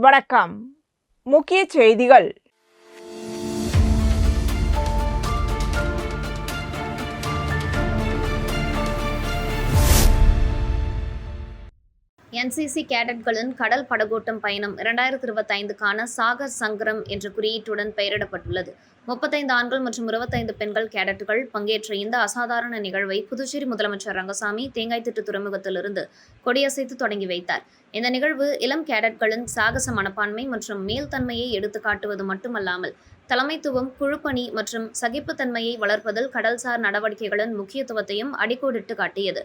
வணக்கம். முக்கிய செய்திகள். என்சிசி கேடட்களின் கடல் படகோட்டம் பயணம் இரண்டாயிரத்தி இருபத்தைந்துக்கான சாகர் சங்கரம் என்ற குறியீட்டுடன் பெயரிடப்பட்டுள்ளது. முப்பத்தைந்து ஆண்கள் மற்றும் இருபத்தைந்து பெண்கள் கேடட்டுகள் பங்கேற்ற இந்த அசாதாரண நிகழ்வை புதுச்சேரி முதலமைச்சர் ரங்கசாமி தேங்காய்த்திட்டு துறைமுகத்திலிருந்து கொடியசைத்து தொடங்கி வைத்தார். இந்த நிகழ்வு இளம் கேடட்களின் சாகச மனப்பான்மை மற்றும் மேல்தன்மையை எடுத்து காட்டுவது மட்டுமல்லாமல் தலைமைத்துவம் குழுப்பணி மற்றும் சகிப்புத்தன்மையை வளர்ப்பதில் கடல்சார் நடவடிக்கைகளின் முக்கியத்துவத்தையும் அடிக்கோடிட்டு காட்டியது.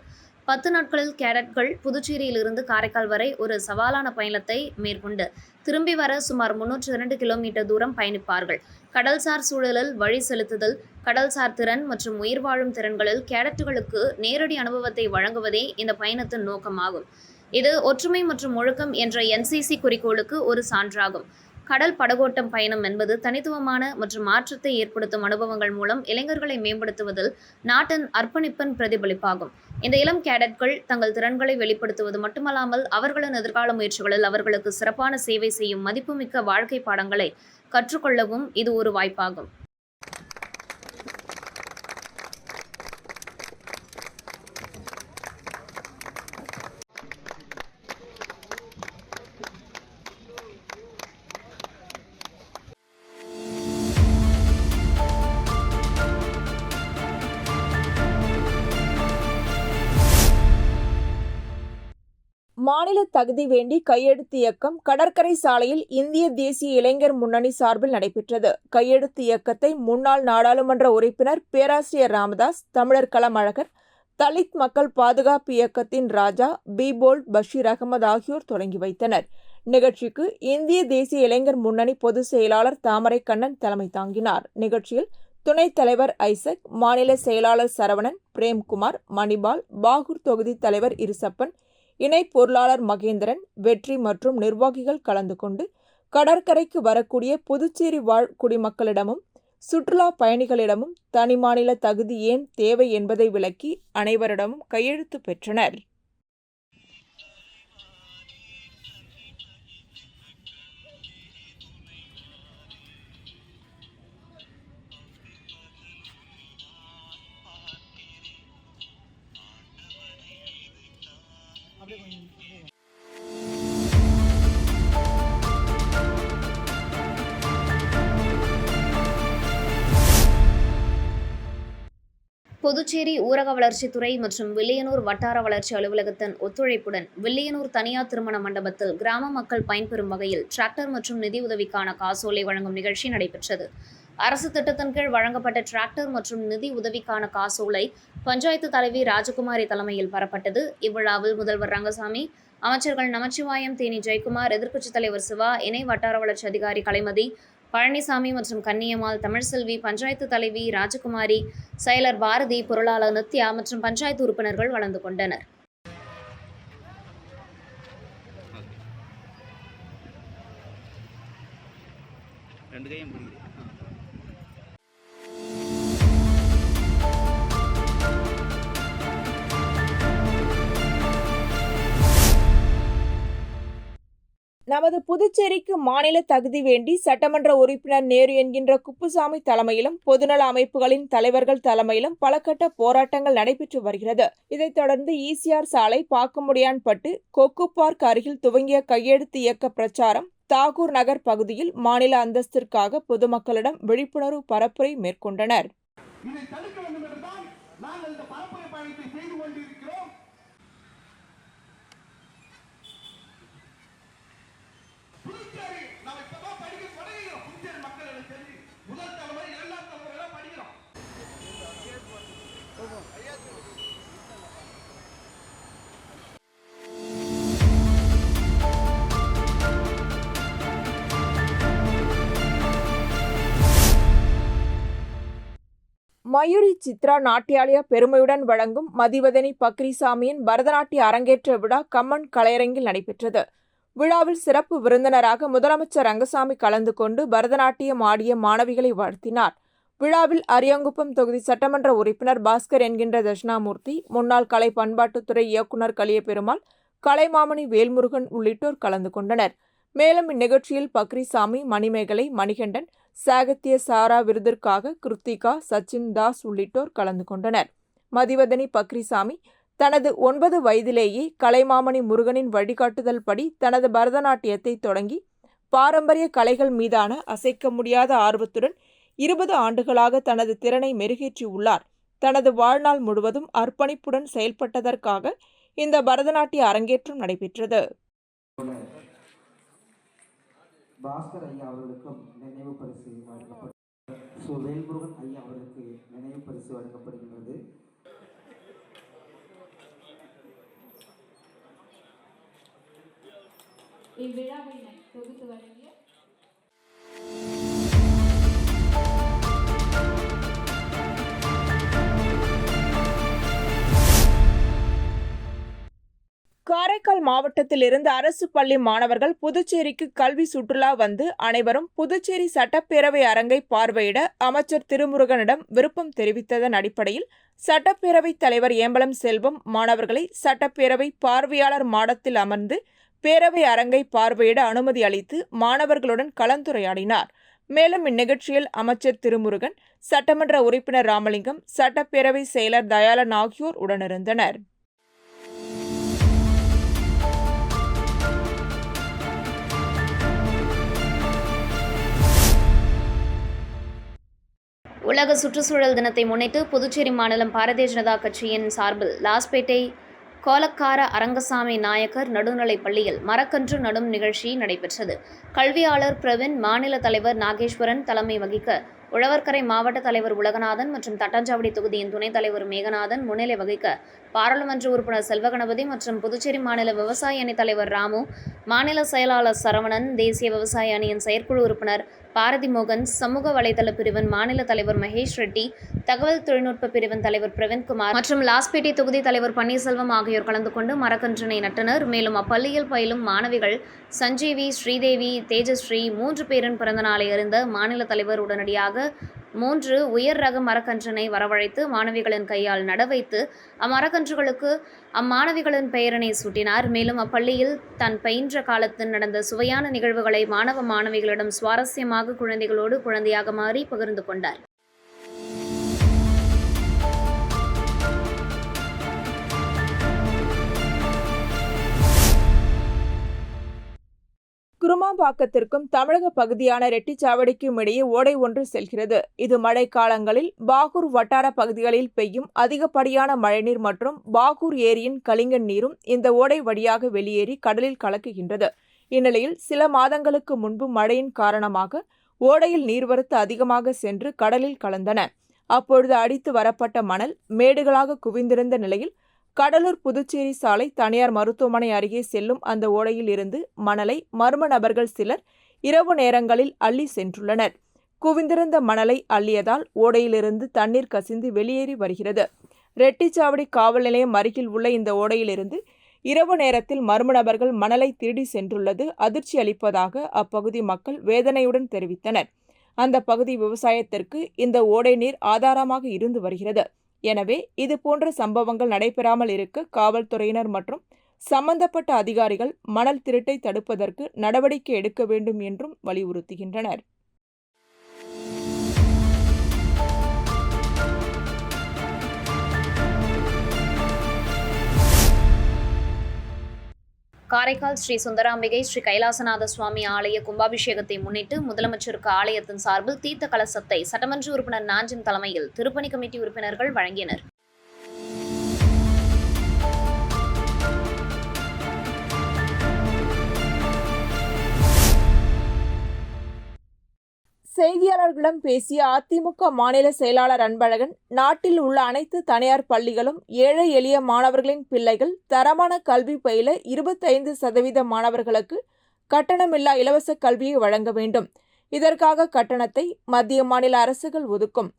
பத்து நாட்களில் கேடட்கள் புதுச்சேரியிலிருந்து காரைக்கால் வரை ஒரு சவாலான பயணத்தை மேற்கொண்டு திரும்பி வர சுமார் முன்னூற்றி இரண்டு கிலோமீட்டர் தூரம் பயணிப்பார்கள். கடல்சார் சூழலில் வழி செலுத்துதல் கடல்சார் திறன் மற்றும் உயிர் வாழும் திறன்களில் கேடட்டுகளுக்கு நேரடி அனுபவத்தை வழங்குவதே இந்த பயணத்தின் நோக்கமாகும். இது ஒற்றுமை மற்றும் ஒழுக்கம் என்ற என்சிசி குறிக்கோளுக்கு ஒரு சான்றாகும். கடல் படகோட்டம் பயணம் என்பது தனித்துவமான மற்றும் மாற்றத்தை ஏற்படுத்தும் அனுபவங்கள் மூலம் இளைஞர்களை மேம்படுத்துவதில் நாட்டின் அர்ப்பணிப்பின் பிரதிபலிப்பாகும். இந்த இளம் கேடட்கள் தங்கள் திறன்களை வெளிப்படுத்துவது மட்டுமல்லாமல் அவர்களின் எதிர்கால முயற்சிகளில் அவர்களுக்கு சிறப்பான சேவை செய்யும் மதிப்புமிக்க வாழ்க்கை பாடங்களை கற்றுக்கொள்ளவும் இது ஒரு வாய்ப்பாகும். தகுதி வேண்டி கையெழுத்து இயக்கம் கடற்கரை சாலையில் இந்திய தேசிய இளைஞர் முன்னணி சார்பில் நடைபெற்றது. கையெழுத்து இயக்கத்தை முன்னாள் நாடாளுமன்ற உறுப்பினர் பேராசிரியர் ராமதாஸ் தமிழர் களமழகர் தலித் மக்கள் பாதுகாப்பு இயக்கத்தின் ராஜா பீபோல் பஷீர் அகமது ஆகியோர் தொடங்கி வைத்தனர். நிகழ்ச்சிக்கு இந்திய தேசிய இளைஞர் முன்னணி பொதுச் செயலாளர் தாமரை கண்ணன் தலைமை தாங்கினார். நிகழ்ச்சியில் துணைத் தலைவர் ஐசக் மாநில செயலாளர் சரவணன் பிரேம்குமார் மணிபால் பாகூர் தொகுதி தலைவர் இருசப்பன் இணை பொருளாளர் மகேந்திரன் வெற்றி மற்றும் நிர்வாகிகள் கலந்து கொண்டு கடற்கரைக்கு வரக்கூடிய புதுச்சேரி வாழ் குடிமக்களிடமும் சுற்றுலா பயணிகளிடமும் தனி மாநில தகுதி ஏன் தேவை என்பதை விளக்கி அனைவரிடமும் கையெழுத்து பெற்றனர். புதுச்சேரி ஊரக வளர்ச்சித்துறை மற்றும் வில்லியனூர் வட்டார வளர்ச்சி அலுவலகத்தின் ஒத்துழைப்புடன் வில்லியனூர் தனியார் திருமண மண்டபத்தில் கிராம மக்கள் பயன்பெறும் வகையில் டிராக்டர் மற்றும் நிதி உதவிக்கான காசோலை வழங்கும் நிகழ்ச்சி நடைபெற்றது. அரசு திட்டத்தின் கீழ் வழங்கப்பட்ட டிராக்டர் மற்றும் நிதி உதவிக்கான காசோலை பஞ்சாயத்து தலைவி ராஜகுமாரி தலைமையில் பெறப்பட்டது. இவ்விழாவில் முதல்வர் ரங்கசாமி அமைச்சர்கள் நமச்சிவாயம் தேனி ஜெயக்குமார் எதிர்க்கட்சித் தலைவர் சிவா இணை வட்டார வளர்ச்சி அதிகாரி கலைமதி பழனிசாமி மற்றும் கன்னியம்மாள் தமிழ்செல்வி பஞ்சாயத்து தலைவி ராஜகுமாரி செயலர் பாரதி பொருளாளர் நித்யா மற்றும் பஞ்சாயத்து உறுப்பினர்கள் வளர்ந்து கொண்டனர். ரெண்டு கையும் நமது புதுச்சேரிக்கு மாநில தகுதி வேண்டி சட்டமன்ற உறுப்பினர் நேரு என்கின்ற குப்புசாமி தலைமையிலும் பொதுநல அமைப்புகளின் தலைவர்கள் தலைமையிலும் பலகட்ட போராட்டங்கள் நடைபெற்று வருகிறது. இதைத் தொடர்ந்து ஈசிஆர் சாலை பாக்கமுடியான்பட்டு கொக்கு பார்க் அருகில் துவங்கிய கையெழுத்து இயக்க பிரச்சாரம் தாகூர் நகர் பகுதியில் மாநில அந்தஸ்திற்காக பொதுமக்களிடம் விழிப்புணர்வு பரப்புரை மேற்கொண்டனர். மயூரி சித்ரா நாட்டியாலயா பெருமையுடன் வழங்கும் மதிவதனி பக்ரிசாமியின் பரதநாட்டிய அரங்கேற்ற விழா கம்மன் கலையரங்கில் நடைபெற்றது. விழாவில் சிறப்பு விருந்தினராக முதலமைச்சர் ரங்கசாமி கலந்து கொண்டு பரதநாட்டியம் ஆடிய மாணவிகளை வாழ்த்தினார். விழாவில் அரியாங்குப்பம் தொகுதி சட்டமன்ற உறுப்பினர் பாஸ்கர் என்கின்ற தட்சிணாமூர்த்தி முன்னாள் கலை பண்பாட்டுத்துறை இயக்குனர் கலியபெருமாள் கலைமாமணி வேல்முருகன் உள்ளிட்டோர் கலந்து கொண்டனர். மேலும் இந்நிகழ்ச்சியில் பக்ரிசாமி மணிமேகலை மணிகண்டன் சாகித்ய சாரா விருதிற்காக கிருத்திகா சச்சின் தாஸ் உள்ளிட்டோர் கலந்து கொண்டனர். மதிவதனி பக்ரிசாமி தனது ஒன்பது வயதிலேயே கலைமாமணி முருகனின் வழிகாட்டுதல் படி தனது பரதநாட்டியத்தை தொடங்கி பாரம்பரிய கலைகள் மீதான அசைக்க முடியாத ஆர்வத்துடன் இருபது ஆண்டுகளாக தனது திறனை மெருகேற்றியுள்ளார் தனது வாழ்நாள் முழுவதும் அர்ப்பணிப்புடன் செயல்பட்டதற்காக இந்த பரதநாட்டிய அரங்கேற்றம் நடைபெற்றது. பாஸ்கர் ஐயா அவர்களுக்கும் நினைவு பரிசு வழங்கப்படும் ஸோ வேல்முருகன் ஐயா அவர்களுக்கு நினைவு பரிசு வழங்கப்படுகின்றது. இவ்விழாவினை தொகுத்து வழங்கி காரைக்கால் மாவட்டத்தில் இருந்து அரசு பள்ளி மாணவர்கள் புதுச்சேரிக்கு கல்வி சுற்றுலா வந்து அனைவரும் புதுச்சேரி சட்டப்பேரவை அரங்கை பார்வையிட அமைச்சர் திருமுருகனிடம் விருப்பம் தெரிவித்ததன் அடிப்படையில் சட்டப்பேரவைத் தலைவர் ஏம்பலம் செல்வம் மாணவர்களை சட்டப்பேரவை பார்வையாளர் மாடத்தில் அமர்ந்து பேரவை அரங்கை பார்வையிட அனுமதி அளித்து மாணவர்களுடன் கலந்துரையாடினார். மேலும் இந்நிகழ்ச்சியில் அமைச்சர் திருமுருகன் சட்டமன்ற உறுப்பினர் ராமலிங்கம் சட்டப்பேரவை செயலர் தயாளன் ஆகியோர் உடனிருந்தனர். உலக சுற்றுச்சூழல் தினத்தை முன்னிட்டு புதுச்சேரி மாநிலம் பாரதிய ஜனதா கட்சியின் சார்பில் லாஸ்பேட்டை கோலக்கார அரங்கசாமி நாயக்கர் நடுநிலைப் பள்ளியில் மரக்கன்று நடும் நிகழ்ச்சி நடைபெற்றது. கல்வியாளர் பிரவீன் மாநில தலைவர் நாகேஸ்வரன் தலைமை வகிக்க உழவர்கரை மாவட்ட தலைவர் உலகநாதன் மற்றும் தட்டாஞ்சாவடி தொகுதியின் துணைத் தலைவர் மேகநாதன் முன்னிலை வகிக்க பாராளுமன்ற உறுப்பினர் செல்வகணபதி மற்றும் புதுச்சேரி மாநில விவசாய அணி தலைவர் ராமு மாநில செயலாளர் சரவணன் தேசிய விவசாய அணியின் செயற்குழு உறுப்பினர் பாரதி மோகன் சமூக வலைதள பிரிவின் மாநில தலைவர் மகேஷ் ரெட்டி தகவல் தொழில்நுட்ப பிரிவின் தலைவர் பிரவீன்குமார் மற்றும் லாஸ்பேட்டை தொகுதி தலைவர் பன்னீர்செல்வம் ஆகியோர் கலந்து கொண்டு மரக்கன்றினை நட்டனர். மேலும் அப்பள்ளியில் பயிலும் மாணவிகள் சஞ்சீவி ஸ்ரீதேவி தேஜஸ்ரீ மூன்று பேரின் பிறந்தநாளை அறிந்த மாநில தலைவர் உடனடியாக மூன்று உயர் ரக மரக்கன்றினை வரவழைத்து மாணவிகளின் கையால் நடவைத்து அம்மரக்கன்றுகளுக்கு அம்மாணவிகளின் பெயரினை சூட்டினார். மேலும் அப்பள்ளியில் தான் பயின்ற காலத்தில் நடந்த சுவையான நிகழ்வுகளை மாணவ மாணவிகளிடம் சுவாரஸ்யமாக குழந்தைகளோடு குழந்தையாக மாறி பகிர்ந்து கொண்டார். குருமாம்பாக்கத்திற்கும் தமிழக பகுதியான ரெட்டிச்சாவடிக்கும் இடையே ஓடை ஒன்று செல்கிறது. இது மழைக்காலங்களில் பாகூர் வட்டார பகுதிகளில் பெய்யும் அதிகப்படியான மழைநீர் மற்றும் பாகூர் ஏரியின் கலிங்கன் நீரும் இந்த ஓடை வழியாக வெளியேறி கடலில் கலக்குகின்றது. இந்நிலையில் சில மாதங்களுக்கு முன்பு மழையின் காரணமாக ஓடையில் நீர்வரத்து அதிகமாக சென்று கடலில் கலந்தன. அப்பொழுது அடித்து வரப்பட்ட மணல் மேடுகளாக குவிந்திருந்த நிலையில் கடலூர் புதுச்சேரி சாலை தனியார் மருத்துவமனை அருகே செல்லும் அந்த ஓடையில் இருந்து மணலை மர்ம நபர்கள் சிலர் இரவு நேரங்களில் அள்ளி சென்றுள்ளனர். குவிந்திருந்த மணலை அள்ளியதால் ஓடையிலிருந்து தண்ணீர் கசிந்து வெளியேறி வருகிறது. ரெட்டிச்சாவடி காவல் நிலையம் அருகில் உள்ள இந்த ஓடையிலிருந்து இரவு நேரத்தில் மர்ம நபர்கள் மணலை திருடி சென்றுள்ளது. அதிர்ச்சி அளிப்பதாக அப்பகுதி மக்கள் வேதனையுடன் தெரிவித்தனர். அந்த பகுதி விவசாயத்திற்கு இந்த ஓடை நீர் ஆதாரமாக இருந்து வருகிறது. எனவே இது போன்ற சம்பவங்கள் நடைபெறாமல் இருக்க காவல்துறையினர் மற்றும் சம்பந்தப்பட்ட அதிகாரிகள் மணல் திருட்டை தடுப்பதற்கு நடவடிக்கை எடுக்க வேண்டும் என்றும் வலியுறுத்துகின்றனர். காரைக்கால் ஸ்ரீ சுந்தராம்பிகை ஸ்ரீ கைலாசநாத சுவாமி ஆலய கும்பாபிஷேகத்தை முன்னிட்டு முதலமைச்சருக்கு ஆலயத்தின் சார்பில் தீர்த்த கலசத்தை சட்டமன்ற உறுப்பினர் நாஞ்சின் தலைமையில் திருப்பணி கமிட்டி உறுப்பினர்கள் வழங்கினர். செய்தியாளர்களிடம் பேசிய அதிமுக மாநில செயலாளர் அன்பழகன் நாட்டில் உள்ள அனைத்து தனியார் பள்ளிகளும் ஏழை எளிய மாணவர்களின் பிள்ளைகள் தரமான கல்வி பயில இருபத்தைந்து சதவீத மாணவர்களுக்கு கட்டணமில்லா இலவச கல்வியை வழங்க வேண்டும். இதற்காக கட்டணத்தை மத்திய மாநில அரசுகள் ஒதுக்கும்.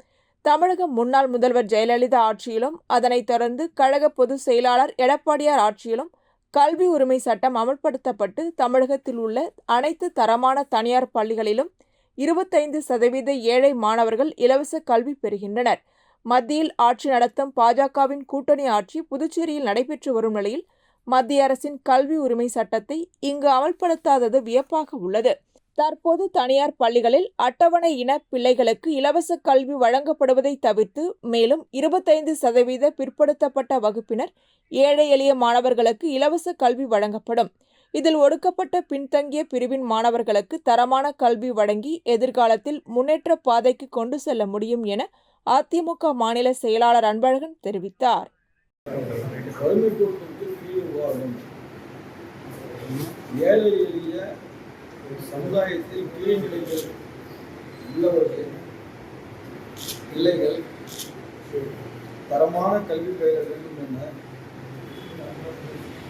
தமிழக முன்னாள் முதல்வர் ஜெயலலிதா ஆட்சியிலும் அதனைத் தொடர்ந்து கழக பொதுச் செயலாளர் எடப்பாடியார் ஆட்சியிலும் கல்வி உரிமை சட்டம் அமல்படுத்தப்பட்டு தமிழகத்தில் உள்ள அனைத்து தரமான தனியார் பள்ளிகளிலும் இருபத்தைந்து சதவீத ஏழை மாணவர்கள் இலவச கல்வி பெறுகின்றனர். மத்தியில் ஆட்சி நடத்தும் பாஜகவின் கூட்டணி ஆட்சி புதுச்சேரியில் நடைபெற்று வரும் நிலையில் மத்திய அரசின் கல்வி உரிமை சட்டத்தை இங்கு அமல்படுத்தாதது வியப்பாக உள்ளது. தற்போது தனியார் பள்ளிகளில் அட்டவணை இன பிள்ளைகளுக்கு இலவச கல்வி வழங்கப்படுவதை தவிர்த்து மேலும் இருபத்தைந்து சதவீத பிற்படுத்தப்பட்ட வகுப்பினர் ஏழை எளிய மாணவர்களுக்கு இலவச கல்வி வழங்கப்படும். இதில் ஒடுக்கப்பட்ட பின்தங்கிய பிரிவின் மாணவர்களுக்கு தரமான கல்வி வழங்கி எதிர்காலத்தில் முன்னேற்ற பாதைக்கு கொண்டு செல்ல முடியும் என அதிமுக மாநில செயலாளர் அன்பழகன் தெரிவித்தார். ஏழை எளிய சமுதாயத்தில் கீழ்நிலைகள் உள்ளவர்கள் பிள்ளைகள் தரமான கல்வி பெற வேண்டும் என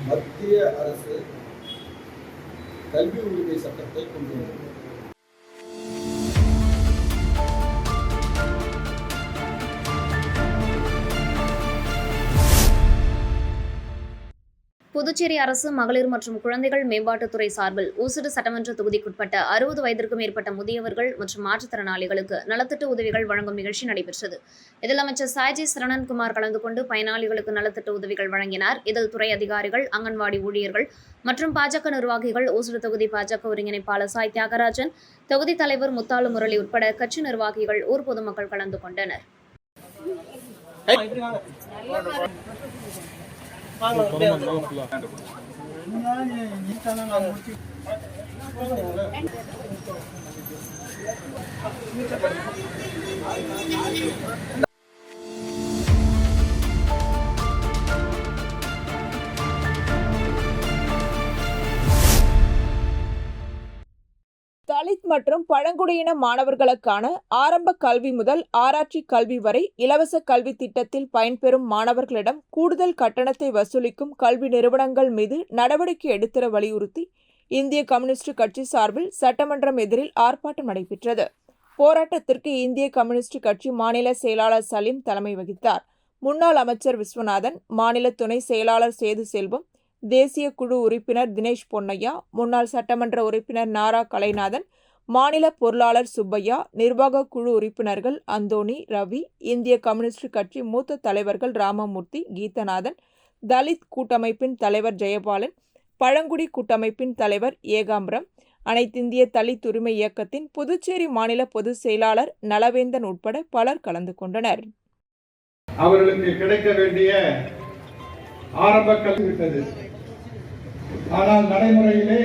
மத்திய அரசு கல்வி உரிமை சட்டத்தை கொண்டுள்ளது புதுச்சேரி அரசு மகளிர் மற்றும் குழந்தைகள் மேம்பாட்டுத்துறை சார்பில் ஊசுடு சட்டமன்ற தொகுதிக்குட்பட்ட அறுபது வயதிற்கும் மேற்பட்ட முதியவர்கள் மற்றும் மாற்றுத்திறனாளிகளுக்கு நலத்திட்ட உதவிகள் வழங்கும் நிகழ்ச்சி நடைபெற்றது. இதில் அமைச்சர் சாய்ஜி சரணன்குமார் கலந்து கொண்டு பயனாளிகளுக்கு நலத்திட்ட உதவிகள் வழங்கினார். இதில் துறை அதிகாரிகள் அங்கன்வாடி ஊழியர்கள் மற்றும் பாஜக நிர்வாகிகள் ஊசுடு தொகுதி பாஜக ஒருங்கிணைப்பாளர் சாய் தியாகராஜன் தொகுதி தலைவர் முத்தாலு முரளி உட்பட கட்சி நிர்வாகிகள் ஊர் பொதுமக்கள் கலந்து கொண்டனர். தலித் மற்றும் பழங்குடியின மாணவர்களுக்கான ஆரம்ப கல்வி முதல் ஆராய்ச்சி கல்வி வரை இலவச கல்வி திட்டத்தில் பயன்பெறும் மாணவர்களிடம் கூடுதல் கட்டணத்தை வசூலிக்கும் கல்வி நிறுவனங்கள் மீது நடவடிக்கை எடுத்திட வலியுறுத்தி இந்திய கம்யூனிஸ்ட் கட்சி சார்பில் சட்டமன்றம் எதிரில் ஆர்ப்பாட்டம் நடைபெற்றது. போராட்டத்திற்கு இந்திய கம்யூனிஸ்ட் கட்சி மாநில செயலாளர் சலீம் தலைமை வகித்தார். முன்னாள் அமைச்சர் விஸ்வநாதன் மாநில துணை செயலாளர் சேது செல்வம் தேசிய குழு உறுப்பினர் தினேஷ் பொன்னையா முன்னாள் சட்டமன்ற உறுப்பினர் நாரா கலைநாதன் மாநில பொருளாளர் சுப்பையா நிர்வாக குழு உறுப்பினர்கள் அந்தோணி ரவி இந்திய கம்யூனிஸ்ட் கட்சி மூத்த தலைவர்கள் ராமமூர்த்தி கீதநாதன் தலித் கூட்டமைப்பின் தலைவர் ஜெயபாலன் பழங்குடி கூட்டமைப்பின் தலைவர் ஏகாம்பரம் அனைத்திந்திய தலித் உரிமை இயக்கத்தின் புதுச்சேரி மாநில பொதுச் செயலாளர் நலவேந்தன் உட்பட பலர் கலந்து கொண்டனர். அவர்களுக்கு கிடைக்க வேண்டிய ஆரம்ப கல்வி விட்டது. ஆனால் நடைமுறையிலே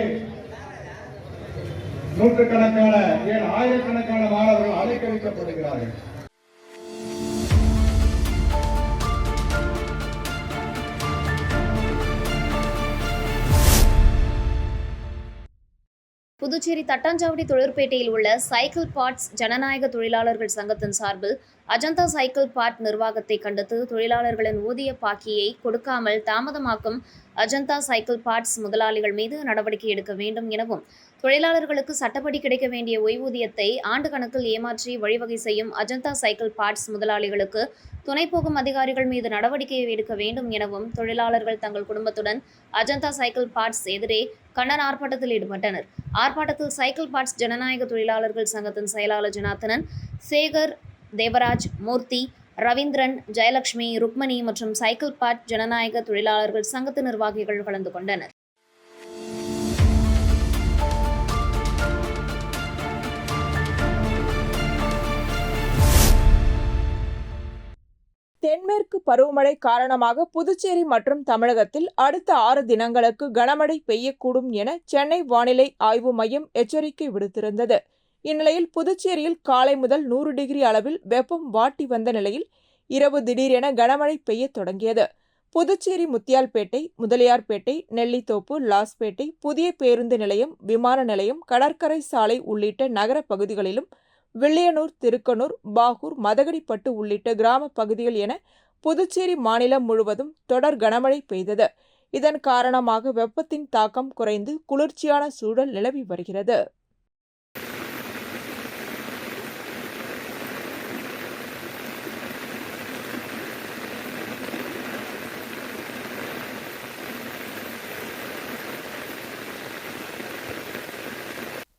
நூற்றுக்கணக்கான ஏன் ஆயிரக்கணக்கான மாணவர்கள் அலைக்கழிக்கப்படுகிறார்கள். புதுச்சேரி தட்டாஞ்சாவடி தொழிற்பேட்டையில் உள்ள சைக்கிள் பார்ட்ஸ் ஜனநாயக தொழிலாளர்கள் சங்கத்தின் சார்பில் அஜந்தா சைக்கிள் பார்ட் நிர்வாகத்தை கண்டித்து தொழிலாளர்களின் ஊதிய பாக்கியை கொடுக்காமல் தாமதமாக்கும் அஜந்தா சைக்கிள் பார்ட்ஸ் முதலாளிகள் மீது நடவடிக்கை எடுக்க வேண்டும் எனவும் தொழிலாளர்களுக்கு சட்டப்படி கிடைக்க வேண்டிய ஓய்வூதியத்தை ஆண்டு கணக்கில் ஏமாற்றி வழிவகை செய்யும் அஜந்தா சைக்கிள் பார்ட்ஸ் முதலாளிகளுக்கு துணை போகும் அதிகாரிகள் மீது நடவடிக்கை எடுக்க வேண்டும் எனவும் தொழிலாளர்கள் தங்கள் குடும்பத்துடன் அஜந்தா சைக்கிள் பார்ட்ஸ் எதிரே கண்ணன் ஆர்ப்பாட்டத்தில் ஈடுபட்டனர். ஆர்ப்பாட்டத்தில் சைக்கிள் பார்ட்ஸ் ஜனநாயக தொழிலாளர்கள் சங்கத்தின் செயலாளர் ஜனார்த்தனன் சேகர் தேவராஜ் மூர்த்தி ரவீந்திரன் ஜெயலட்சுமி ருக்மணி மற்றும் சைக்கிள் பார்ட் ஜனநாயக தொழிலாளர்கள் சங்கத்து நிர்வாகிகள் கலந்து கொண்டனர். தென்மேற்கு பருவமழை காரணமாக புதுச்சேரி மற்றும் தமிழகத்தில் அடுத்த ஆறு தினங்களுக்கு கனமழை பெய்யக்கூடும் என சென்னை வானிலை ஆய்வு மையம் எச்சரிக்கை விடுத்திருந்தது. இந்நிலையில் புதுச்சேரியில் காலை முதல் நூறு டிகிரி அளவில் வெப்பம் வாட்டி வந்த நிலையில் இரவு திடீரென கனமழை பெய்யத் தொடங்கியது. புதுச்சேரி முத்தியால்பேட்டை முதலியார்பேட்டை நெல்லித்தோப்பு லாஸ்பேட்டை புதிய பேருந்து நிலையம் விமான நிலையம் கடற்கரை சாலை உள்ளிட்ட நகர பகுதிகளிலும் வில்லியனூர் திருக்கனூர் பாகூர் மதகடிப்பட்டு உள்ளிட்ட கிராம பகுதிகள் என புதுச்சேரி மாநிலம் முழுவதும் தொடர் கனமழை பெய்தது. இதன் காரணமாக வெப்பத்தின் தாக்கம் குறைந்து குளிர்ச்சியான சூழல் நிலவி வருகிறது.